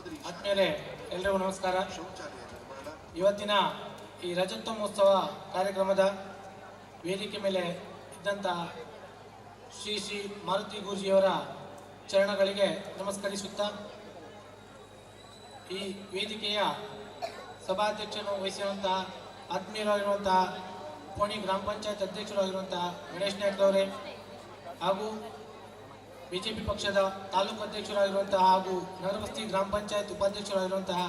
ಆತ್ಮೀಯರೇ, ಎಲ್ರಿಗೂ ನಮಸ್ಕಾರ. ಇವತ್ತಿನ ಈ ರಜತೋತ್ಸವ ಕಾರ್ಯಕ್ರಮದ ವೇದಿಕೆ ಮೇಲೆ ಇದ್ದಂಥ ಶ್ರೀ ಶ್ರೀ ಮಾರುತಿ ಗುರುಜಿಯವರ ಚರಣಗಳಿಗೆ ನಮಸ್ಕರಿಸುತ್ತಾ, ಈ ವೇದಿಕೆಯ ಸಭಾಧ್ಯಕ್ಷನು ವಹಿಸಿರುವಂತಹ ಆತ್ಮೀಯರಾಗಿರುವಂತಹ ಕೋಣಿ ಗ್ರಾಮ ಪಂಚಾಯತ್ ಅಧ್ಯಕ್ಷರಾಗಿರುವಂತಹ ಗಣೇಶ್ ಅವರೇ ಹಾಗೂ ಬಿಜೆಪಿ ಪಕ್ಷದ ತಾಲೂಕು ಅಧ್ಯಕ್ಷರಾಗಿರುವಂತಹ ಹಾಗೂ ನಗರಬಸ್ತಿ ಗ್ರಾಮ ಪಂಚಾಯತ್ ಉಪಾಧ್ಯಕ್ಷರಾಗಿರುವಂತಹ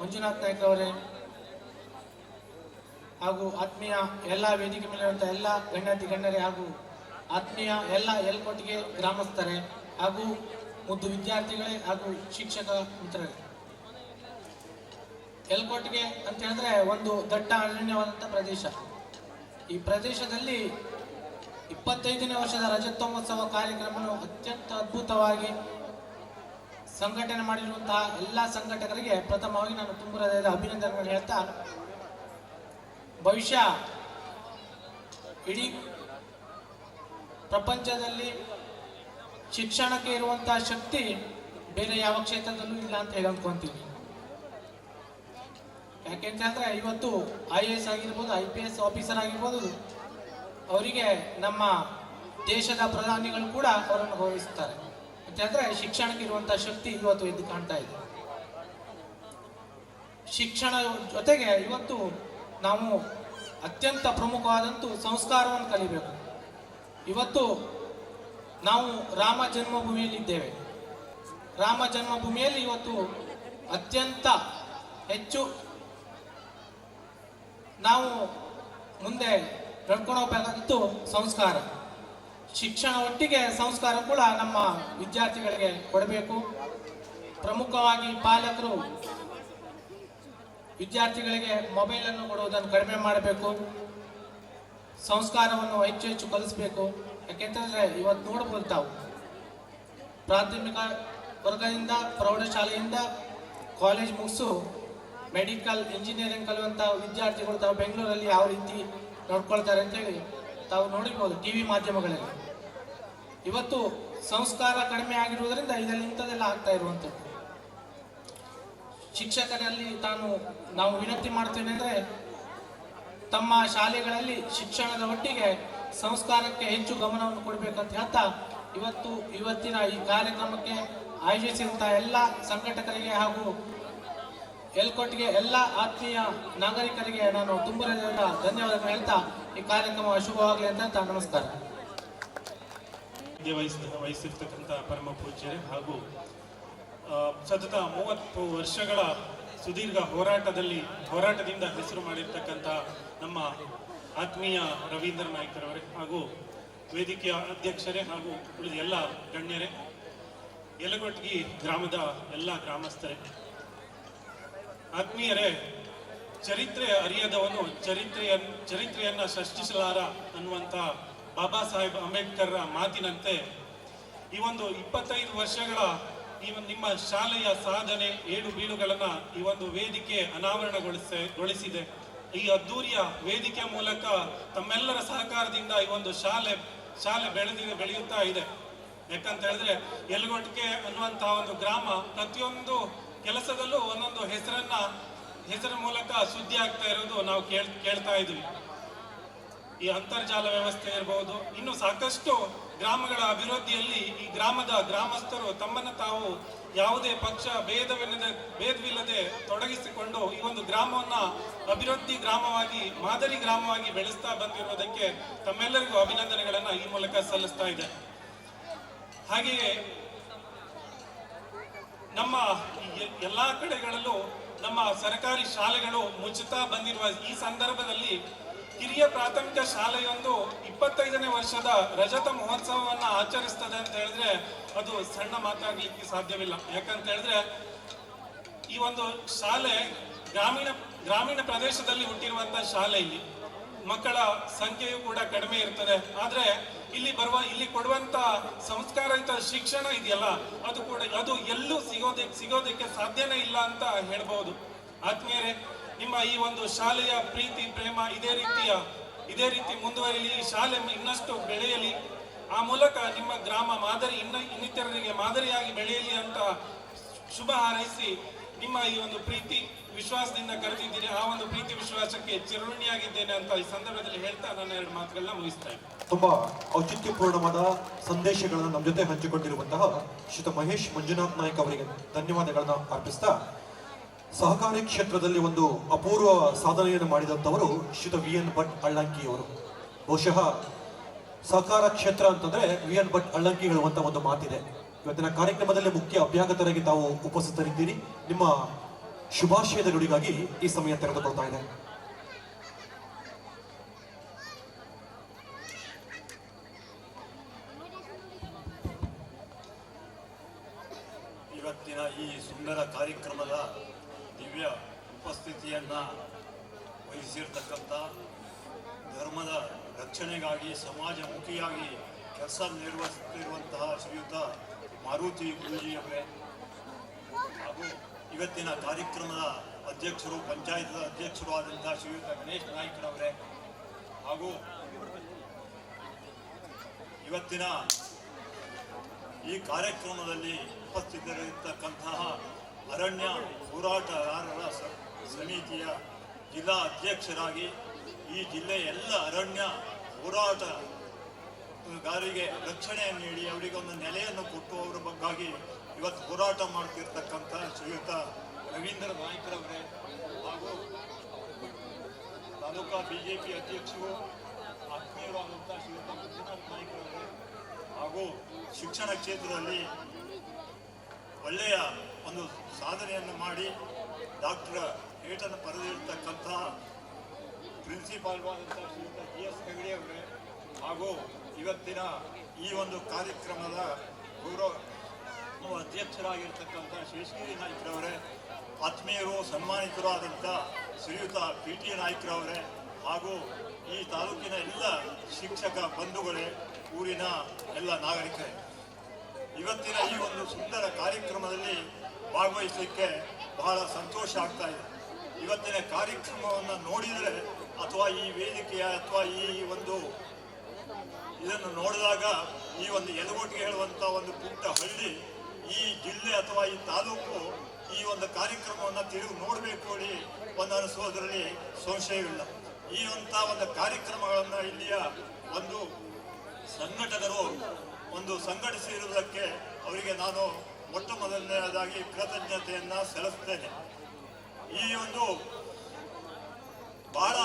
ಮಂಜುನಾಥ್ ನಾಯ್ಕ ಅವರೇ ಹಾಗೂ ಆತ್ಮೀಯ ಎಲ್ಲ ವೇದಿಕೆ ಮೇಲಿರುವಂತಹ ಎಲ್ಲ ಗಣ್ಯಾತಿ ಗಣ್ಯರೇ ಹಾಗೂ ಆತ್ಮೀಯ ಎಲ್ಲ ಎಲ್ಕೊಟ್ಟಿಗೆ ಗ್ರಾಮಸ್ಥರೇ ಹಾಗೂ ಮುದ್ದು ವಿದ್ಯಾರ್ಥಿಗಳೇ ಹಾಗೂ ಶಿಕ್ಷಕ ಮಿತ್ರರೇ. ಎಲ್ಕೋಟಿಗೆ ಅಂತ ಹೇಳಿದ್ರೆ ಒಂದು ದಟ್ಟ ಅರಣ್ಯವಾದಂಥ ಪ್ರದೇಶ. ಈ ಪ್ರದೇಶದಲ್ಲಿ ಇಪ್ಪತ್ತೈದನೇ ವರ್ಷದ ರಜತೋತ್ಸವ ಕಾರ್ಯಕ್ರಮವನ್ನು ಅತ್ಯಂತ ಅದ್ಭುತವಾಗಿ ಸಂಘಟನೆ ಮಾಡಿರುವಂತಹ ಎಲ್ಲ ಸಂಘಟಕರಿಗೆ ಪ್ರಥಮವಾಗಿ ನಾನು ತುಂಬ ಹೃದಯದ ಅಭಿನಂದನೆಗಳು ಹೇಳ್ತಾ ಭವಿಷ್ಯ ಇಡೀ ಪ್ರಪಂಚದಲ್ಲಿ ಶಿಕ್ಷಣಕ್ಕೆ ಇರುವಂತಹ ಶಕ್ತಿ ಬೇರೆ ಯಾವ ಕ್ಷೇತ್ರದಲ್ಲೂ ಇಲ್ಲ ಅಂತ ಹೇಳಿ ಅಂದ್ಕೊಂತೀನಿ. ಯಾಕೆಂತ ಇವತ್ತು ಐ ಎ ಎಸ್ ಆಗಿರ್ಬೋದು ಐ ಪಿ ಎಸ್ ಆಫೀಸರ್ ಆಗಿರ್ಬೋದು ಅವರಿಗೆ ನಮ್ಮ ದೇಶದ ಪ್ರಧಾನಿಗಳು ಕೂಡ ಅವರನ್ನು ಗೌರವಿಸ್ತಾರೆ ಯಾಕೆಂದ್ರೆ ಶಿಕ್ಷಣಕ್ಕೆ ಇರುವಂತಹ ಶಕ್ತಿ ಇವತ್ತು ಎದ್ದು ಕಾಣ್ತಾ ಇದೆ. ಶಿಕ್ಷಣ ಜೊತೆಗೆ ಇವತ್ತು ನಾವು ಅತ್ಯಂತ ಪ್ರಮುಖವಾದಂತೂ ಸಂಸ್ಕಾರವನ್ನು ಕಲಿಬೇಕು. ಇವತ್ತು ನಾವು ರಾಮ ಜನ್ಮಭೂಮಿಯಲ್ಲಿದ್ದೇವೆ. ರಾಮ ಜನ್ಮಭೂಮಿಯಲ್ಲಿ ಇವತ್ತು ಅತ್ಯಂತ ಹೆಚ್ಚು ನಾವು ಮುಂದೆ ಹೋಗಬೇಕಾದದ್ದು ಸಂಸ್ಕಾರ. ಶಿಕ್ಷಣ ಒಟ್ಟಿಗೆ ಸಂಸ್ಕಾರ ಕೂಡ ನಮ್ಮ ವಿದ್ಯಾರ್ಥಿಗಳಿಗೆ ಕೊಡಬೇಕು. ಪ್ರಮುಖವಾಗಿ ಪಾಲಕರು ವಿದ್ಯಾರ್ಥಿಗಳಿಗೆ ಮೊಬೈಲ್ ಅನ್ನು ಕೊಡುವುದನ್ನು ಕಡಿಮೆ ಮಾಡಬೇಕು. ಸಂಸ್ಕಾರವನ್ನು ಹೆಚ್ಚು ಹೆಚ್ಚು ಕಲಿಸಬೇಕು. ಯಾಕೆಂತಂದ್ರೆ ಇವತ್ತು ನೋಡ್ಬೋದು ತಾವು. ಪ್ರಾಥಮಿಕ ವರ್ಗದಿಂದ, ಪ್ರೌಢಶಾಲೆಯಿಂದ ಕಾಲೇಜ್ ಮುಗಿಸು ಮೆಡಿಕಲ್ ಇಂಜಿನಿಯರಿಂಗ್ ಕಲಿಯುವಂಥ ವಿದ್ಯಾರ್ಥಿಗಳು ತಾವು ಬೆಂಗಳೂರಲ್ಲಿ ಯಾವ ರೀತಿ ನೋಡ್ಕೊಳ್ತಾರೆ ಅಂತೇಳಿ ತಾವು ನೋಡಿರ್ಬೋದು ಟಿ ವಿ ಮಾಧ್ಯಮಗಳಲ್ಲಿ. ಇವತ್ತು ಸಂಸ್ಕಾರ ಕಡಿಮೆ ಆಗಿರುವುದರಿಂದ ಇದರಲ್ಲಿ ಇಂಥದ್ದೆಲ್ಲ ಆಗ್ತಾ ಇರುವಂಥದ್ದು. ಶಿಕ್ಷಕರಲ್ಲಿ ತಾನು ನಾವು ವಿನಂತಿ ಮಾಡ್ತೇನೆ ಅಂದರೆ ತಮ್ಮ ಶಾಲೆಗಳಲ್ಲಿ ಶಿಕ್ಷಣದ ಒಟ್ಟಿಗೆ ಸಂಸ್ಕಾರಕ್ಕೆ ಹೆಚ್ಚು ಗಮನವನ್ನು ಕೊಡಬೇಕಂತ ಹೇಳ್ತಾ ಇವತ್ತು, ಇವತ್ತಿನ ಈ ಕಾರ್ಯಕ್ರಮಕ್ಕೆ ಆಯೋಜಿಸಿದಂತಹ ಎಲ್ಲ ಸಂಘಟಕರಿಗೆ ಹಾಗೂ ಎಲ್ಕೊಟ್ಟಿಗೆ ಎಲ್ಲ ಆತ್ಮೀಯ ನಾಗರಿಕರಿಗೆ ನಾನು ತುಂಬ ಧನ್ಯವಾದಗಳು ಹೇಳ್ತಾ ಈ ಕಾರ್ಯಕ್ರಮ ಶುಭವಾಗಲಿ ಅಂತ ನಮಸ್ಕಾರ. ವಹಿಸಿರ್ತಕ್ಕಂಥ ಪರಮ ಪೂಜ್ಯರೇ ಹಾಗೂ ಸತತ ಮೂವತ್ತು ವರ್ಷಗಳ ಸುದೀರ್ಘ ಹೋರಾಟದಲ್ಲಿ, ಹೋರಾಟದಿಂದ ಹೆಸರು ಮಾಡಿರ್ತಕ್ಕಂಥ ನಮ್ಮ ಆತ್ಮೀಯ ರವೀಂದ್ರ ನಾಯ್ಕರವರೇ ಹಾಗೂ ವೇದಿಕೆಯ ಅಧ್ಯಕ್ಷರೇ ಹಾಗೂ ಉಳಿದ ಎಲ್ಲ ಗಣ್ಯರೇ, ಯಲಗೊಟ್ಗಿ ಗ್ರಾಮದ ಎಲ್ಲ ಗ್ರಾಮಸ್ಥರೇ ಆತ್ಮೀಯರೇ, ಚರಿತ್ರೆ ಅರಿಯದವನು ಚರಿತ್ರೆಯ ಚರಿತ್ರೆಯನ್ನ ಸೃಷ್ಟಿಸಲಾರ ಅನ್ನುವಂಥ ಬಾಬಾ ಸಾಹೇಬ್ ಅಂಬೇಡ್ಕರ್ ಮಾತಿನಂತೆ ಈ ಒಂದು ಇಪ್ಪತ್ತೈದು ವರ್ಷಗಳ ಈ ನಿಮ್ಮ ಶಾಲೆಯ ಸಾಧನೆ ಏಳು ಬೀಳುಗಳನ್ನ ಈ ಒಂದು ವೇದಿಕೆ ಅನಾವರಣಗೊಳಿಸಿದೆ ಈ ಅದ್ದೂರಿಯ ವೇದಿಕೆ ಮೂಲಕ ತಮ್ಮೆಲ್ಲರ ಸಹಕಾರದಿಂದ ಈ ಒಂದು ಶಾಲೆ ಶಾಲೆ ಬೆಳೆದಿದೆ ಬೆಳೆಯುತ್ತಾ ಇದೆ. ಯಾಕಂತ ಹೇಳಿದ್ರೆ ಯಲಗೊಟ್ಟಿಗೆ ಅನ್ನುವಂತಹ ಒಂದು ಗ್ರಾಮ ಪ್ರತಿಯೊಂದು ಕೆಲಸದಲ್ಲೂ ಒಂದೊಂದು ಹೆಸರನ್ನ ಹೆಸರ ಮೂಲಕ ಸುದ್ದಿ ಆಗ್ತಾ ಇರೋದು ನಾವು ಕೇಳ್, ಕೇಳ್ತಾ ಇದ್ವಿ ಈ ಅಂತರ್ಜಾಲ ವ್ಯವಸ್ಥೆ ಇರಬಹುದು ಇನ್ನು ಸಾಕಷ್ಟು ಗ್ರಾಮಗಳ ಅಭಿವೃದ್ಧಿಯಲ್ಲಿ ಈ ಗ್ರಾಮದ ಗ್ರಾಮಸ್ಥರು ತಮ್ಮನ್ನು ತಾವು ಯಾವುದೇ ಪಕ್ಷ ಭೇದವಿಲ್ಲದೆ ಭೇದವಿಲ್ಲದೆ ತೊಡಗಿಸಿಕೊಂಡು ಈ ಒಂದು ಗ್ರಾಮವನ್ನ ಅಭಿವೃದ್ಧಿ ಗ್ರಾಮವಾಗಿ, ಮಾದರಿ ಗ್ರಾಮವಾಗಿ ಬೆಳೆಸ್ತಾ ಬಂದಿರೋದಕ್ಕೆ ತಮ್ಮೆಲ್ಲರಿಗೂ ಅಭಿನಂದನೆಗಳನ್ನ ಈ ಮೂಲಕ ಸಲ್ಲಿಸ್ತಾ ಇದೆ ಹಾಗೆಯೇ ನಮ್ಮ ಎಲ್ಲ ಕಡೆಗಳಲ್ಲೂ ನಮ್ಮ ಸರ್ಕಾರಿ ಶಾಲೆಗಳು ಮುಚ್ಚುತ್ತಾ ಬಂದಿರುವ ಈ ಸಂದರ್ಭದಲ್ಲಿ ಹಿರಿಯ ಪ್ರಾಥಮಿಕ ಶಾಲೆಯೊಂದು ಇಪ್ಪತ್ತೈದನೇ ವರ್ಷದ ರಜತ ಮಹೋತ್ಸವವನ್ನು ಆಚರಿಸ್ತದೆ ಅಂತ ಹೇಳಿದ್ರೆ ಅದು ಸಣ್ಣ ಮಾತಾಗ್ಲಿಕ್ಕೆ ಸಾಧ್ಯವಿಲ್ಲ. ಯಾಕಂತ ಹೇಳಿದ್ರೆ ಈ ಒಂದು ಶಾಲೆ ಗ್ರಾಮೀಣ ಗ್ರಾಮೀಣ ಪ್ರದೇಶದಲ್ಲಿ ಹುಟ್ಟಿರುವಂತಹ ಶಾಲೆ ಇಲ್ಲಿ. ಮಕ್ಕಳ ಸಂಖ್ಯೆಯು ಕೂಡ ಕಡಿಮೆ ಇರ್ತದೆ. ಆದ್ರೆ ಇಲ್ಲಿ ಬರುವ ಇಲ್ಲಿ ಕೊಡುವಂತ ಸಂಸ್ಕಾರಯುತ ಶಿಕ್ಷಣ ಇದೆಯಲ್ಲ, ಅದು ಕೂಡ ಅದು ಎಲ್ಲೂ ಸಿಗೋದಕ್ಕೆ ಸಿಗೋದಕ್ಕೆ ಸಾಧ್ಯನೇ ಇಲ್ಲ ಅಂತ ಹೇಳ್ಬಹುದು ಆತ್ಮೀಯರೇ, ನಿಮ್ಮ ಈ ಒಂದು ಶಾಲೆಯ ಪ್ರೀತಿ, ಪ್ರೇಮ ಇದೇ ರೀತಿಯ, ಇದೇ ರೀತಿ ಮುಂದುವರಿಯಲಿ ಈ ಶಾಲೆ ಇನ್ನಷ್ಟು ಬೆಳೆಯಲಿ. ಆ ಮೂಲಕ ನಿಮ್ಮ ಗ್ರಾಮ ಮಾದರಿ ಇನ್ನ ಇನ್ನಿತರರಿಗೆ ಮಾದರಿಯಾಗಿ ಬೆಳೆಯಲಿ ಅಂತ ಶುಭ ಹಾರೈಸಿ ನಿಮ್ಮ ಈ ಒಂದು ಪ್ರೀತಿ, ವಿಶ್ವಾಸದಿಂದ ಕರೆದಿದ್ದೀರಿ, ಆ ಒಂದು ಪ್ರೀತಿ, ವಿಶ್ವಾಸಕ್ಕೆ ಚಿರುಣಿಯಾಗಿದ್ದೇನೆ ಅಂತ ಈ ಸಂದರ್ಭದಲ್ಲಿ ಹೇಳ್ತಾ ನಾನು ಎರಡು ಮಾತುಗಳನ್ನ ಮುಗಿಸ್ತಾ ಇದ್ದೀನಿ. ತುಂಬಾ ಔಚಿತ್ಯಪೂರ್ಣವಾದ ಸಂದೇಶಗಳನ್ನು ನಮ್ಮ ಜೊತೆ ಹಂಚಿಕೊಂಡಿರುವಂತಹ ಶ್ರೀತ ಮಹೇಶ್ ಮಂಜುನಾಥ್ ನಾಯ್ಕ ಅವರಿಗೆ ಧನ್ಯವಾದಗಳನ್ನು ಅರ್ಪಿಸ್ತಾ, ಸಹಕಾರಿ ಕ್ಷೇತ್ರದಲ್ಲಿ ಒಂದು ಅಪೂರ್ವ ಸಾಧನೆಯನ್ನು ಮಾಡಿದಂಥವರು ಶ್ರೀತ ವಿ ಎನ್ ಭಟ್ ಅಳ್ಳಂಕಿಯವರು ಬಹುಶಃ ಸಹಕಾರ ಕ್ಷೇತ್ರ ಅಂತಂದ್ರೆ ವಿ ಎನ್ ಭಟ್ ಅಳ್ಳಂಕಿ ಹೇಳುವಂತ ಒಂದು ಮಾತಿದೆ. ಇವತ್ತಿನ ಕಾರ್ಯಕ್ರಮದಲ್ಲಿ ಮುಖ್ಯ ಅಭ್ಯಾಗತರಾಗಿ ತಾವು ಉಪಸ್ಥಿತರಿದ್ದೀರಿ. ನಿಮ್ಮ ಶುಭಾಶಯದ ನುಡಿಗಾಗಿ ಈ ಸಮಯ ತೆರೆದುಕೊಳ್ತಾ ಇದೆ. ಇವತ್ತಿನ ಈ ಸುಂದರ ಕಾರ್ಯಕ್ರಮದ ದಿವ್ಯ ಉಪಸ್ಥಿತಿಯನ್ನ ವಹಿಸಿರ್ತಕ್ಕಂಥ ಧರ್ಮದ ರಕ್ಷಣೆಗಾಗಿ, ಸಮಾಜಮುಖಿಯಾಗಿ ಕೆಲಸ ನಿರ್ವಹಿಸುತ್ತಿರುವಂತಹ ಶ್ರೀಯುತ ಮಾರುತಿ ಗುರೂಜಿಯವರೇ ಹಾಗೂ ಇವತ್ತಿನ ಕಾರ್ಯಕ್ರಮದ ಅಧ್ಯಕ್ಷರು ಪಂಚಾಯತ್ ಅಧ್ಯಕ್ಷರು ಆದಂತಹ ಶ್ರೀಯುತ ಗಣೇಶ್ ನಾಯ್ಕರವರೇ ಹಾಗೂ ಇವತ್ತಿನ ಈ ಕಾರ್ಯಕ್ರಮದಲ್ಲಿ ಉಪಸ್ಥಿತರಿರತಕ್ಕಂತಹ ಅರಣ್ಯ ಹೋರಾಟಗಾರರ ಸಮಿತಿಯ ಜಿಲ್ಲಾ ಅಧ್ಯಕ್ಷರಾಗಿ ಈ ಜಿಲ್ಲೆಯ ಎಲ್ಲ ಅರಣ್ಯ ಹೋರಾಟಗಾರರಿಗೆ ರಕ್ಷಣೆಯನ್ನು ನೀಡಿ, ಅವರಿಗೆ ಒಂದು ನೆಲೆಯನ್ನು ಕೊಟ್ಟು, ಅವರ ಬಗ್ಗಾಗಿ ಇವತ್ತು ಹೋರಾಟ ಮಾಡ್ತಿರ್ತಕ್ಕಂಥ ಶ್ರೀಯುತ ರವೀಂದ್ರ ನಾಯ್ಕರವರೇ ಹಾಗೂ ತಾಲೂಕಾ ಬಿಜೆಪಿ ಅಧ್ಯಕ್ಷರು ಆತ್ಮೀಯರಾದಂಥ ಶ್ರೀಯುತ ಮಂಜುನಾಥ್ ನಾಯ್ಕರವರೇ ಹಾಗೂ ಶಿಕ್ಷಣ ಕ್ಷೇತ್ರದಲ್ಲಿ ಒಳ್ಳೆಯ ಒಂದು ಸಾಧನೆಯನ್ನು ಮಾಡಿ ಡಾಕ್ಟರ್ ಏಟನ್ನು ಪಡೆದಿರ್ತಕ್ಕಂಥ ಪ್ರಿನ್ಸಿಪಾಲ್ವಾದಂಥ ಶ್ರೀಯುತ ಜಿ ಎಸ್ ಹೆಗಡೆ ಅವರೇ ಹಾಗೂ ಇವತ್ತಿನ ಈ ಒಂದು ಕಾರ್ಯಕ್ರಮದ ಗೌರವ ಅಧ್ಯಕ್ಷರಾಗಿರ್ತಕ್ಕಂಥ ಶೇಷಗಿರಿ ನಾಯ್ಕರವರೇ ಆತ್ಮೀಯರು, ಸನ್ಮಾನಿತರಾದಂಥ ಶ್ರೀಯುತ ಪಿ ಟಿ ನಾಯ್ಕರವರೇ ಹಾಗೂ ಈ ತಾಲೂಕಿನ ಎಲ್ಲ ಶಿಕ್ಷಕ ಬಂಧುಗಳೇ, ಊರಿನ ಎಲ್ಲ ನಾಗರಿಕರೇ. ಇವತ್ತಿನ ಈ ಒಂದು ಸುಂದರ ಕಾರ್ಯಕ್ರಮದಲ್ಲಿ ಭಾಗವಹಿಸಲಿಕ್ಕೆ ಬಹಳ ಸಂತೋಷ ಆಗ್ತಾ ಇದೆ. ಇವತ್ತಿನ ಕಾರ್ಯಕ್ರಮವನ್ನು ನೋಡಿದರೆ ಅಥವಾ ಈ ವೇದಿಕೆಯ ಅಥವಾ ಈ ಒಂದು ಇದನ್ನು ನೋಡಿದಾಗ ಈ ಒಂದು ಎಲಗೋಟಿಗೆ ಹೇಳುವಂಥ ಒಂದು ಪುಟ್ಟ ಹಳ್ಳಿ, ಈ ಜಿಲ್ಲೆ ಅಥವಾ ಈ ತಾಲೂಕು ಈ ಒಂದು ಕಾರ್ಯಕ್ರಮವನ್ನು ತಿರುಗಿ ನೋಡಬೇಕು ಹೇಳಿ ಒಂದು ಅನಿಸೋದ್ರಲ್ಲಿ ಸಂಶಯವಿಲ್ಲ. ಈ ಅಂತ ಒಂದು ಕಾರ್ಯಕ್ರಮಗಳನ್ನು ಇಲ್ಲಿಯ ಒಂದು ಸಂಘಟಕರು ಒಂದು ಸಂಘಟಿಸಿರುವುದಕ್ಕೆ ಅವರಿಗೆ ನಾನು ಮೊಟ್ಟ ಮೊದಲನೆಯದಾಗಿ ಕೃತಜ್ಞತೆಯನ್ನು ಸಲ್ಲಿಸ್ತೇನೆ. ಈ ಒಂದು ಬಹಳ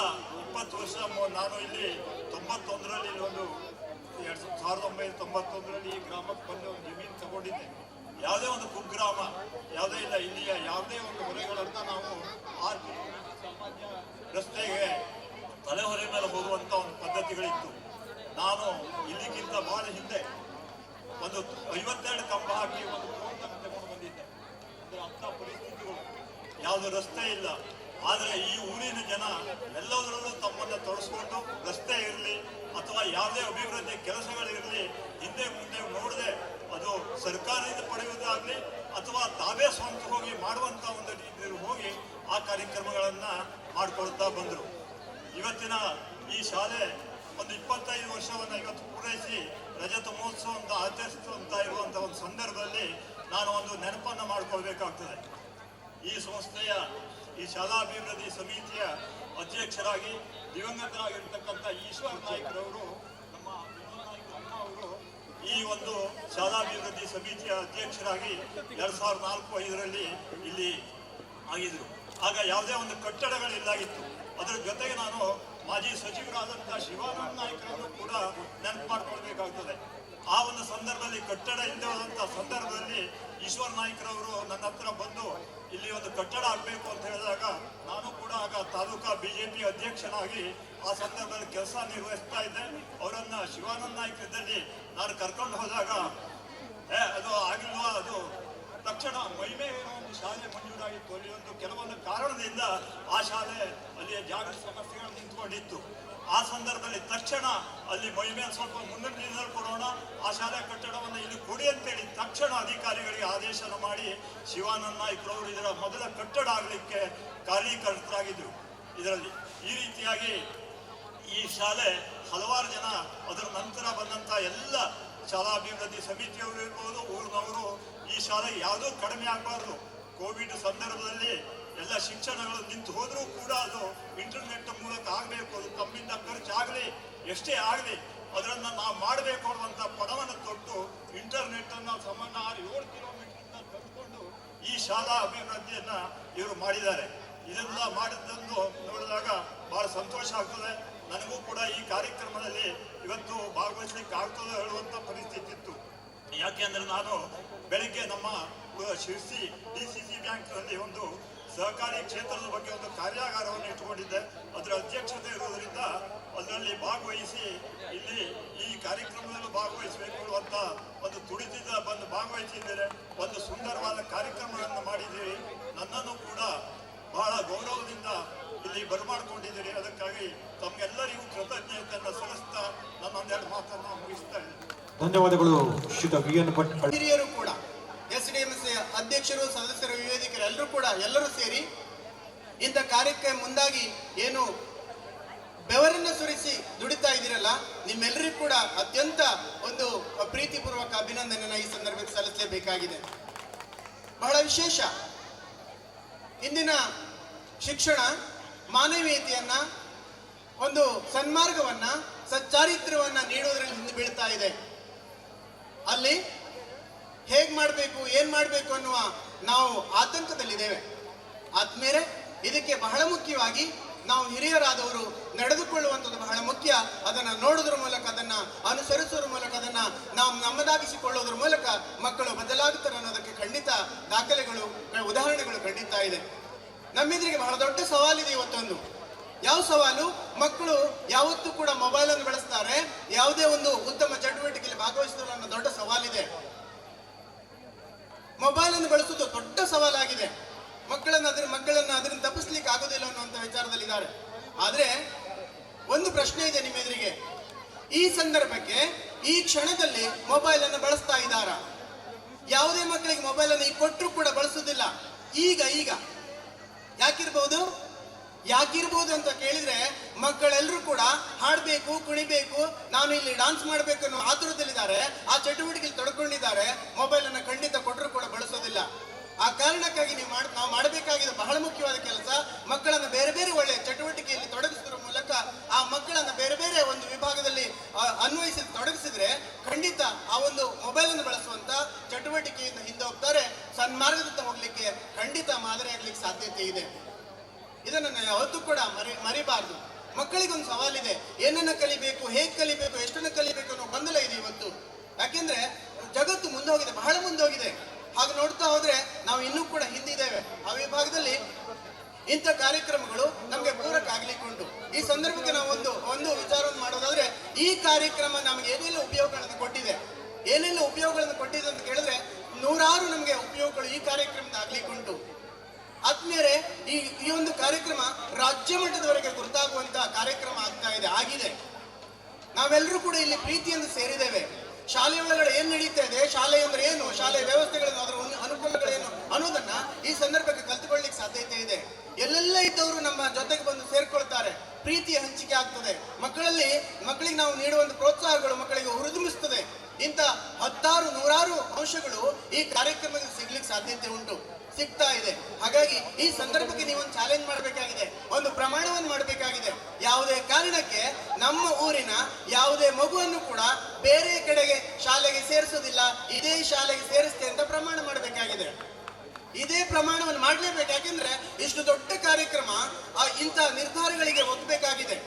ಇಪ್ಪತ್ತು ವರ್ಷ ನಾನು ಇಲ್ಲಿ ತೊಂಬತ್ತೊಂದರಲ್ಲಿ ಒಂದು ಎರಡ್ ಸಾವಿರದ ಒಂಬೈನೂರ ತೊಂಬತ್ತೊಂದರಲ್ಲಿ ಈ ಗ್ರಾಮಕ್ಕೆ ಬಂದು ಜಮೀನು ತಗೊಂಡಿದ್ದೆ. ಯಾವುದೇ ಒಂದು ಕುಗ್ರಾಮ, ಯಾವುದೇ ಇಲ್ಲ ಇಲ್ಲಿಯ ಯಾವುದೇ ಒಂದು ಹೊರೆಗಳನ್ನ ನಾವು ಆ ರಸ್ತೆಗೆ ತಲೆಹೊರೆ ಮೇಲೆ ಹೋಗುವಂತ ಒಂದು ಪದ್ಧತಿಗಳಿತ್ತು. ನಾನು ಇಲ್ಲಿಗಿಂತ ಬಹಳ ಹಿಂದೆ ಒಂದು ಐವತ್ತೆರಡು ಕಂಬ ಹಾಕಿ ಒಂದು ತಗೊಂಡು ಬಂದಿದ್ದೆ. ಅಂದ್ರೆ ಅಂಥ ಪರಿಸ್ಥಿತಿಗಳು. ಯಾವುದು ರಸ್ತೆ ಇಲ್ಲ ಆದರೆ ಈ ಊರಿನ ಜನ ಎಲ್ಲದರಲ್ಲೂ ತಮ್ಮನ್ನು ತೊಡಸ್ಕೊಂಡು ರಸ್ತೆ ಇರಲಿ ಅಥವಾ ಯಾವುದೇ ಅಭಿವೃದ್ಧಿ ಕೆಲಸಗಳಿರಲಿ, ಹಿಂದೆ ಮುಂದೆ ನೋಡದೆ ಅದು ಸರ್ಕಾರದಿಂದ ಪಡೆಯುವುದಾಗಲಿ ಅಥವಾ ತಾವೇ ಸ್ವಂತ ಹೋಗಿ ಮಾಡುವಂತ ಒಂದು ರೀತಿಯಲ್ಲಿ ಹೋಗಿ ಆ ಕಾರ್ಯಕ್ರಮಗಳನ್ನ ಮಾಡ್ಕೊಳ್ತಾ ಬಂದರು. ಇವತ್ತಿನ ಈ ಶಾಲೆ ಒಂದು ಇಪ್ಪತ್ತೈದು ವರ್ಷವನ್ನು ಇವತ್ತು ಪೂರೈಸಿ ರಜತ ಅಂತ ಆಚರಿಸುವಂತ ಇರುವಂತ ಒಂದು ಸಂದರ್ಭದಲ್ಲಿ ನಾನು ಒಂದು ನೆನಪನ್ನು ಮಾಡ್ಕೊಳ್ಬೇಕಾಗ್ತದೆ. ಈ ಸಂಸ್ಥೆಯ ಈ ಶಾಲಾಭಿವೃದ್ಧಿ ಸಮಿತಿಯ ಅಧ್ಯಕ್ಷರಾಗಿ ದಿವಂಗತರಾಗಿರ್ತಕ್ಕಂಥ ಈಶ್ವರ ನಾಯ್ಕರವರು, ನಮ್ಮ ಅಣ್ಣ ಅವರು ಈ ಒಂದು ಶಾಲಾಭಿವೃದ್ಧಿ ಸಮಿತಿಯ ಅಧ್ಯಕ್ಷರಾಗಿ ಎರಡ್ ಸಾವಿರದ ನಾಲ್ಕು ಐದರಲ್ಲಿ ಇಲ್ಲಿ ಆಗಿದ್ರು. ಆಗ ಯಾವುದೇ ಒಂದು ಕಟ್ಟಡಗಳಿಲ್ಲಾಗಿತ್ತು. ಅದರ ಜೊತೆಗೆ ನಾನು ಮಾಜಿ ಸಚಿವರಾದಂತಹ ಶಿವಾನಂದ ನಾಯ್ಕರನ್ನು ಕೂಡ ನೆನಪು ಮಾಡ್ಕೊಳ್ಬೇಕಾಗ್ತದೆ. ಆ ಒಂದು ಸಂದರ್ಭದಲ್ಲಿ ಕಟ್ಟಡ ಇಲ್ಲದಂತ ಸಂದರ್ಭದಲ್ಲಿ ಈಶ್ವರ ನಾಯ್ಕರವರು ನನ್ನ ಹತ್ರ ಬಂದು, ಇಲ್ಲಿ ಒಂದು ಕಟ್ಟಡ ಆಗಬೇಕು ಅಂತ ಹೇಳಿದಾಗ ನಾನು ಕೂಡ ಆಗ ತಾಲೂಕಾ ಬಿಜೆಪಿ ಅಧ್ಯಕ್ಷನಾಗಿ ಆ ಸಂದರ್ಭದಲ್ಲಿ ಕೆಲಸ ನಿರ್ವಹಿಸ್ತಾ ಇದ್ದೆ. ಅವರನ್ನ ಶಿವಾನಂದ ನಾಯ್ಕರಿದ್ದಲ್ಲಿ ನಾನು ಕರ್ಕೊಂಡು ಹೋದಾಗ, ಏ, ಅದು ಆಗಿಲ್ವಾ? ಅದು ತಕ್ಷಣ ಏನೋ ಒಂದು ಶಾಲೆ ಮಂಜೂರಾಗಿತ್ತು ಅಲ್ಲಿ ಒಂದು ಕೆಲವೊಂದು ಕಾರಣದಿಂದ ಆ ಶಾಲೆ ಅಲ್ಲಿಯ ಜಾಗೃತಿ ಸಮಸ್ಯೆಗಳು ನಿಂತ್ಕೊಂಡಿತ್ತು. ಆ ಸಂದರ್ಭದಲ್ಲಿ ತಕ್ಷಣ ಅಲ್ಲಿ ಮಹಿಮೆ ಸ್ವಲ್ಪ ಮುಂದಿನ ದಿನದಲ್ಲಿ ಕೊಡೋಣ. ಆ ಶಾಲೆ ಕಟ್ಟಡವನ್ನು ಇಲ್ಲಿ ಕೊಡಿ ಅಂತೇಳಿ ತಕ್ಷಣ ಅಧಿಕಾರಿಗಳಿಗೆ ಆದೇಶನ ಮಾಡಿ ಶಿವಾನಂದ ನಾಯ್ಕರವರು ಇದರ ಮೊದಲ ಕಟ್ಟಡ ಆಗಲಿಕ್ಕೆ ಕಾರ್ಯಕರ್ತರಾಗಿದ್ದರು ಇದರಲ್ಲಿ ಈ ರೀತಿಯಾಗಿ ಈ ಶಾಲೆ ಹಲವಾರು ಜನ ಅದರ ನಂತರ ಬಂದಂಥ ಎಲ್ಲ ಶಾಲಾ ಅಭಿವೃದ್ಧಿ ಸಮಿತಿಯವರು ಇರ್ಬೋದು, ಊರಿನವರು ಈ ಶಾಲೆ ಯಾವುದೂ ಕಡಿಮೆ ಆಗಬಾರ್ದು. ಕೋವಿಡ್ ಸಂದರ್ಭದಲ್ಲಿ ಎಲ್ಲ ಶಿಕ್ಷಣಗಳು ನಿಂತು ಹೋದರೂ ಕೂಡ ಅದು ಇಂಟರ್ನೆಟ್ ಮೂಲಕ ಆಗಬೇಕು, ಅದು ತಮ್ಮಿಂದ ಖರ್ಚಾಗಲಿ ಎಷ್ಟೇ ಆಗಲಿ, ಅದರನ್ನು ನಾವು ಮಾಡಬೇಕು ಅನ್ನುವಂಥ ಪಣವನ್ನು ತೊಟ್ಟು ಇಂಟರ್ನೆಟ್ ಅನ್ನು ಸಮಾನ ಆರು ಏಳು ಕಿಲೋಮೀಟರ್ ತಂದುಕೊಂಡು ಈ ಶಾಲಾ ಅಭಿವೃದ್ಧಿಯನ್ನು ಇವರು ಮಾಡಿದ್ದಾರೆ. ಇದೆಲ್ಲ ಮಾಡಿದ್ದನ್ನು ನೋಡಿದಾಗ ಬಹಳ ಸಂತೋಷ ಆಗ್ತದೆ. ನನಗೂ ಕೂಡ ಈ ಕಾರ್ಯಕ್ರಮದಲ್ಲಿ ಇವತ್ತು ಭಾಗವಹಿಸ್ಲಿಕ್ಕೆ ಆಗ್ತದೆ ಹೇಳುವಂಥ ಪರಿಸ್ಥಿತಿ ಇತ್ತು. ಯಾಕೆಂದ್ರೆ ನಾನು ಬೆಳಿಗ್ಗೆ ನಮ್ಮ ಶಿರ್ಸಿ ಡಿ ಸಿ ಸಿ ಬ್ಯಾಂಕ್ನಲ್ಲಿ ಒಂದು ಸಹಕಾರಿ ಕ್ಷೇತ್ರದ ಬಗ್ಗೆ ಒಂದು ಕಾರ್ಯಾಗಾರವನ್ನು ಇಟ್ಟುಕೊಂಡಿದ್ದೆ. ಅದರ ಅಧ್ಯಕ್ಷತೆ ಇರುವುದರಿಂದ ಅದರಲ್ಲಿ ಭಾಗವಹಿಸಿ ಇಲ್ಲಿ ಈ ಕಾರ್ಯಕ್ರಮದಲ್ಲೂ ಭಾಗವಹಿಸಬೇಕು ಅಂತ ಒಂದು ತುಡಿತಿದ್ದ ಬಂದು ಭಾಗವಹಿಸಿದ್ದೇನೆ. ಒಂದು ಸುಂದರವಾದ ಕಾರ್ಯಕ್ರಮವನ್ನು ಮಾಡಿದ್ದೀರಿ. ನನ್ನನ್ನು ಕೂಡ ಬಹಳ ಗೌರವದಿಂದ ಇಲ್ಲಿ ಬರಮಾಡಿಕೊಂಡಿದ್ದೀರಿ. ಅದಕ್ಕಾಗಿ ತಮ್ಗೆಲ್ಲರಿಗೂ ಕೃತಜ್ಞತೆಯನ್ನು ಸಲ್ಲಿಸ್ತಾ ನನ್ನ ಒಂದೆರಡು ಮಾತನ್ನು ಮುಗಿಸ್ತಾ ಇದ್ದೇನೆ. ಧನ್ಯವಾದಗಳು. ಶ್ರೀಯುತ ವಿ ಎನ್ ಭಟ್. ಎಲ್ಲರೂ ಸೇರಿ ಇಂಥ ಕಾರ್ಯಕ್ಕೆ ಮುಂದಾಗಿ ಏನು ಬೆವರನ್ನು ಸುರಿಸಿ ದುಡಿತಾ ಇದ್ದೀರಲ್ಲ, ನಿಮ್ಮೆಲ್ಲರಿಗೂ ಕೂಡ ಅತ್ಯಂತ ಒಂದು ಪ್ರೀತಿಪೂರ್ವಕ ಅಭಿನಂದನೆಯನ್ನು ಈ ಸಂದರ್ಭಕ್ಕೆ ಸಲ್ಲಿಸಲೇಬೇಕಾಗಿದೆ. ಬಹಳ ವಿಶೇಷ. ಇಂದಿನ ಶಿಕ್ಷಣ ಮಾನವೀಯತೆಯನ್ನ, ಒಂದು ಸನ್ಮಾರ್ಗವನ್ನ ಸಚ್ಚಾರಿತ್ರವನ್ನ ನೀಡುವುದರಲ್ಲಿ ಹಿಂದೆ ಬೀಳ್ತಾ ಇದೆ. ಅಲ್ಲಿ ಹೇಗ್ ಮಾಡಬೇಕು, ಏನ್ ಮಾಡಬೇಕು ಅನ್ನುವ ನಾವು ಆತಂಕದಲ್ಲಿದ್ದೇವೆ. ಆದ್ಮೇಲೆ ಇದಕ್ಕೆ ಬಹಳ ಮುಖ್ಯವಾಗಿ ನಾವು ಹಿರಿಯರಾದವರು ನಡೆದುಕೊಳ್ಳುವಂಥದ್ದು ಬಹಳ ಮುಖ್ಯ. ಅದನ್ನ ನೋಡೋದ್ರ ಮೂಲಕ, ಅದನ್ನ ಅನುಸರಿಸೋದ್ರ ಮೂಲಕ, ಅದನ್ನ ನಾವು ನಮ್ಮದಾಗಿಸಿಕೊಳ್ಳೋದ್ರ ಮೂಲಕ ಮಕ್ಕಳು ಬದಲಾಗುತ್ತಾರೆ ಅನ್ನೋದಕ್ಕೆ ಖಂಡಿತ ದಾಖಲೆಗಳು, ಉದಾಹರಣೆಗಳು ಖಂಡಿತ ಇದೆ. ನಮ್ಮೆದುರಿಗೆ ಬಹಳ ದೊಡ್ಡ ಸವಾಲಿದೆ ಇವತ್ತೊಂದು. ಯಾವ ಸವಾಲು? ಮಕ್ಕಳು ಯಾವತ್ತೂ ಕೂಡ ಮೊಬೈಲ್ ಅನ್ನು ಬಳಸ್ತಾರೆ, ಯಾವುದೇ ಒಂದು ಉತ್ತಮ ಚಟುವಟಿಕೆಯಲ್ಲಿ ಭಾಗವಹಿಸಿದ್ರು ಅನ್ನೋ ದೊಡ್ಡ ಸವಾಲಿದೆ. ಮೊಬೈಲ್ ಅನ್ನು ಬಳಸುವುದು ದೊಡ್ಡ ಸವಾಲಾಗಿದೆ. ಮಕ್ಕಳನ್ನ ಅದ್ರ ಮಕ್ಕಳನ್ನ ಅದರಿಂದ ತಪ್ಪಿಸ್ಲಿಕ್ಕೆ ಆಗೋದಿಲ್ಲ ಅನ್ನುವಂಥ ವಿಚಾರದಲ್ಲಿದ್ದಾರೆ. ಆದ್ರೆ ಒಂದು ಪ್ರಶ್ನೆ ಇದೆ ನಿಮ್ಮ ಎದುರಿಗೆ. ಈ ಸಂದರ್ಭಕ್ಕೆ ಈ ಕ್ಷಣದಲ್ಲಿ ಮೊಬೈಲ್ ಅನ್ನು ಬಳಸ್ತಾ ಇದ್ದಾರಾ? ಯಾವುದೇ ಮಕ್ಕಳಿಗೆ ಮೊಬೈಲ್ ಅನ್ನು ಕೊಟ್ಟರು ಕೂಡ ಬಳಸುವುದಿಲ್ಲ. ಈಗ ಈಗ. ಯಾಕಿರ್ಬೋದು? ಯಾಕಿರ್ಬೋದು ಅಂತ ಕೇಳಿದ್ರೆ ಮಕ್ಕಳೆಲ್ಲರೂ ಕೂಡ ಹಾಡ್ಬೇಕು, ಕುಣಿಬೇಕು, ನಾನು ಇಲ್ಲಿ ಡಾನ್ಸ್ ಮಾಡ್ಬೇಕು ಅನ್ನೋ ಆತುರದಲ್ಲಿದ್ದಾರೆ. ಆ ಚಟುವಟಿಕೆಯಲ್ಲಿ ತೊಡ್ಕೊಂಡಿದ್ದಾರೆ. ಮೊಬೈಲ್ ಅನ್ನು ಖಂಡಿತ ಕೊಟ್ಟರು ಕೂಡ ಬಳಸೋದಿಲ್ಲ. ಆ ಕಾರಣಕ್ಕಾಗಿ ನೀವು ಮಾಡ್, ನಾವು ಮಾಡಬೇಕಾಗಿದ್ದು ಬಹಳ ಮುಖ್ಯವಾದ ಕೆಲಸ, ಮಕ್ಕಳನ್ನು ಬೇರೆ ಬೇರೆ ಒಳ್ಳೆಯ ಚಟುವಟಿಕೆಯಲ್ಲಿ ತೊಡಗಿಸುವ ಮೂಲಕ ಆ ಮಕ್ಕಳನ್ನು ಬೇರೆ ಬೇರೆ ಒಂದು ವಿಭಾಗದಲ್ಲಿ ಅನ್ವಯಿಸಿ, ತೊಡಗಿಸಿದ್ರೆ ಖಂಡಿತ ಆ ಒಂದು ಮೊಬೈಲ್ ಅನ್ನು ಬಳಸುವಂತ ಚಟುವಟಿಕೆಯಿಂದ ಹಿಂದೆ ಹೋಗ್ತಾರೆ ಸನ್ಮಾರ್ಗದತ್ತ ಹೋಗ್ಲಿಕ್ಕೆ ಖಂಡಿತ ಮಾದರಿಯಾಗ್ಲಿಕ್ಕೆ ಸಾಧ್ಯತೆ ಇದೆ. ಇದನ್ನು ಯಾವತ್ತೂ ಕೂಡ ಮರಿ, ಮರಿಬಾರ್ದು. ಮಕ್ಕಳಿಗೊಂದು ಸವಾಲಿದೆ, ಏನನ್ನ ಕಲಿಬೇಕು, ಹೇಗೆ ಕಲಿಬೇಕು, ಎಷ್ಟನ್ನ ಕಲಿಬೇಕು ಅನ್ನೋ ಗೊಂದಲ ಇದೆ ಇವತ್ತು. ಯಾಕೆಂದ್ರೆ ಜಗತ್ತು ಮುಂದೋಗಿದೆ, ಬಹಳ ಮುಂದೋಗಿದೆ. ಹಾಗೆ ನೋಡ್ತಾ ಹೋದ್ರೆ ನಾವು ಇನ್ನೂ ಕೂಡ ಹಿಂದಿದ್ದೇವೆ. ಆ ವಿಭಾಗದಲ್ಲಿ ಇಂಥ ಕಾರ್ಯಕ್ರಮಗಳು ನಮಗೆ ಪೂರಕ ಆಗ್ಲಿಕ್ಕೆ ಉಂಟು ಈ ಸಂದರ್ಭಕ್ಕೆ ನಾವು ಒಂದು ಒಂದು ವಿಚಾರವನ್ನು ಮಾಡೋದಾದ್ರೆ, ಈ ಕಾರ್ಯಕ್ರಮ ನಮಗೆ ಏನೆಲ್ಲ ಉಪಯೋಗಗಳನ್ನು ಕೊಟ್ಟಿದೆ? ಏನೆಲ್ಲ ಉಪಯೋಗಗಳನ್ನು ಕೊಟ್ಟಿದೆ ಅಂತ ಕೇಳಿದ್ರೆ, ನೂರಾರು ನಮಗೆ ಉಪಯೋಗಗಳು ಈ ಕಾರ್ಯಕ್ರಮದ ಆಗ್ಲಿಕ್ಕೆ ಉಂಟು ಆದ್ಮೇಲೆ ಈ ಈ ಒಂದು ಕಾರ್ಯಕ್ರಮ ರಾಜ್ಯ ಮಟ್ಟದವರೆಗೆ ಗುರುತಾಗುವಂತಹ ಕಾರ್ಯಕ್ರಮ ಆಗ್ತಾ ಇದೆ, ಆಗಿದೆ. ನಾವೆಲ್ಲರೂ ಕೂಡ ಇಲ್ಲಿ ಪ್ರೀತಿಯನ್ನು ಸೇರಿದ್ದೇವೆ. ಶಾಲೆ ಒಳಗಡೆ ಏನ್ ನಡೀತಾ ಇದೆ? ಶಾಲೆ ಅಂದ್ರೆ ಏನು? ಶಾಲೆ ವ್ಯವಸ್ಥೆಗಳನ್ನು ಅದರ ಅನುಕೂಲಗಳೇನು? ಅನ್ನೋದನ್ನ ಈ ಸಂದರ್ಭಕ್ಕೆ ಕಲ್ತುಕೊಳ್ಳಿಕ್ಕೆ ಸಾಧ್ಯತೆ ಇದೆ. ಎಲ್ಲೆಲ್ಲ ಇದ್ದವರು ನಮ್ಮ ಜೊತೆಗೆ ಬಂದು ಸೇರ್ಕೊಳ್ತಾರೆ. ಪ್ರೀತಿಯ ಹಂಚಿಕೆ ಆಗ್ತದೆ. ಮಕ್ಕಳಲ್ಲಿ ಮಕ್ಕಳಿಗೆ ನಾವು ನೀಡುವಂತ ಪ್ರೋತ್ಸಾಹಗಳು ಮಕ್ಕಳಿಗೆ ಹುರಿದುಂಬಿಸ್ತದೆ. ಇಂಥ ಹತ್ತಾರು ನೂರಾರು ಅಂಶಗಳು ಈ ಕಾರ್ಯಕ್ರಮದಲ್ಲಿ ಸಿಗ್ಲಿಕ್ಕೆ ಸಾಧ್ಯತೆ ಉಂಟು. ಸಿಗ್ತಾ ಇದೆ ಹಾಗಾಗಿ ಈ ಸಂದರ್ಭಕ್ಕೆ ನೀವೊಂದು ಚಾಲೆಂಜ್ ಮಾಡಬೇಕಾಗಿದೆ. ಒಂದು ಪ್ರಮಾಣವನ್ನು ಮಾಡಬೇಕಾಗಿದೆ. ಯಾವುದೇ ಕಾರಣಕ್ಕೆ ನಮ್ಮ ಊರಿನ ಯಾವುದೇ ಮಗುವನ್ನು ಕೂಡ ಬೇರೆ ಕಡೆಗೆ ಶಾಲೆಗೆ ಸೇರಿಸೋದಿಲ್ಲ, ಇದೇ ಶಾಲೆಗೆ ಸೇರಿಸ್ತೇ ಅಂತ ಪ್ರಮಾಣ ಮಾಡಬೇಕಾಗಿದೆ. ಇದೇ ಪ್ರಮಾಣವನ್ನು ಮಾಡಲೇಬೇಕು. ಯಾಕೆಂದ್ರೆ ಇಷ್ಟು ದೊಡ್ಡ ಕಾರ್ಯಕ್ರಮ ಇಂಥ ನಿರ್ಧಾರಗಳಿಗೆ ಒತ್ತಬೇಕಾಗಿದೆ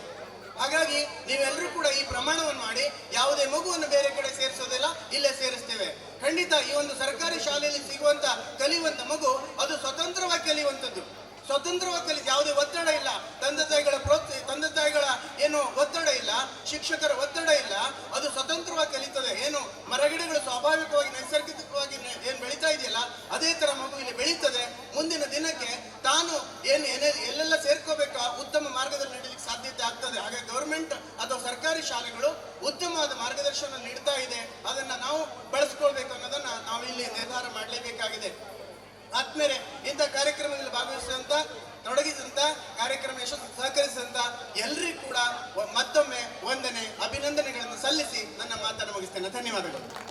ಹಾಗಾಗಿ ನೀವೆಲ್ಲರೂ ಕೂಡ ಈ ಪ್ರಮಾಣವನ್ನು ಮಾಡಿ ಯಾವುದೇ ಮಗುವನ್ನು ಬೇರೆ ಕಡೆ ಸೇರಿಸೋದಿಲ್ಲ, ಇಲ್ಲೇ ಸೇರಿಸ್ತೇವೆ. ಖಂಡಿತ ಈ ಒಂದು ಸರ್ಕಾರಿ ಶಾಲೆಯಲ್ಲಿ ಸಿಗುವಂತ ಕಲಿಯುವಂತ ಮಗು ಅದು ಸ್ವತಂತ್ರವಾಗಿ ಕಲಿಯುವಂಥದ್ದು. ಸ್ವತಂತ್ರವಾಗಿ ಕಲಿತು ಯಾವುದೇ ಒತ್ತಡ ಇಲ್ಲ. ತಂದೆ ತಾಯಿಗಳ ಪ್ರೋತ್ಸಾಹ ತಂದೆ ತಾಯಿಗಳ ಏನು ಒತ್ತಡ ಇಲ್ಲ, ಶಿಕ್ಷಕರ ಒತ್ತಡ ಇಲ್ಲ, ಅದು ಸ್ವತಂತ್ರವಾಗಿ ಕಲಿತದೆ. ಏನು ಮರಗಿಡಗಳು ಸ್ವಾಭಾವಿಕವಾಗಿ ನೈಸರ್ಗಿಕವಾಗಿ ನೆ- ಏನ್ ಬೆಳೀತಾ ಇದೆಯಲ್ಲ ಅದೇ ತರ ಮಗು ಇಲ್ಲಿ ಬೆಳೀತದೆ ಮುಂದಿನ ದಿನಕ್ಕೆ ತಾನು ಏನು ಏನೇ ಎಲ್ಲೆಲ್ಲ ಸೇರ್ಕೋಬೇಕಾ ಉತ್ತಮ ಮಾರ್ಗದಲ್ಲಿ ನಡೀಲಿಕ್ಕೆ ಸಾಧ್ಯತೆ ಆಗ್ತದೆ ಹಾಗೆ ಗವರ್ಮೆಂಟ್ ಅಥವಾ ಸರ್ಕಾರಿ ಶಾಲೆಗಳು ಉತ್ತಮವಾದ ಮಾರ್ಗದರ್ಶನ ನೀಡ್ತಾ ಇದೆ. ಅದನ್ನ ನಾವು ಬಳಸ್ಕೊಳ್ಬೇಕು ಅನ್ನೋದನ್ನ ನಾವು ಇಲ್ಲಿ ನಿರ್ಧಾರ ಮಾಡಲೇಬೇಕಾಗಿದೆ. ಆದ್ಮೇಲೆ ಇಂಥ ಕಾರ್ಯಕ್ರಮದಲ್ಲಿ ಭಾಗವಹಿಸಿದಂತ, ತೊಡಗಿಸಿದಂತ, ಕಾರ್ಯಕ್ರಮ ಯಶಸ್ಸು ಸಹಕರಿಸಿದಂತ ಎಲ್ರಿಗೂ ಕೂಡ ಮತ್ತೊಮ್ಮೆ ವಂದನೆ, ಅಭಿನಂದನೆಗಳನ್ನು ಸಲ್ಲಿಸಿ ನನ್ನ ಮಾತನ್ನು ಮುಗಿಸ್ತೇನೆ. ಧನ್ಯವಾದಗಳು.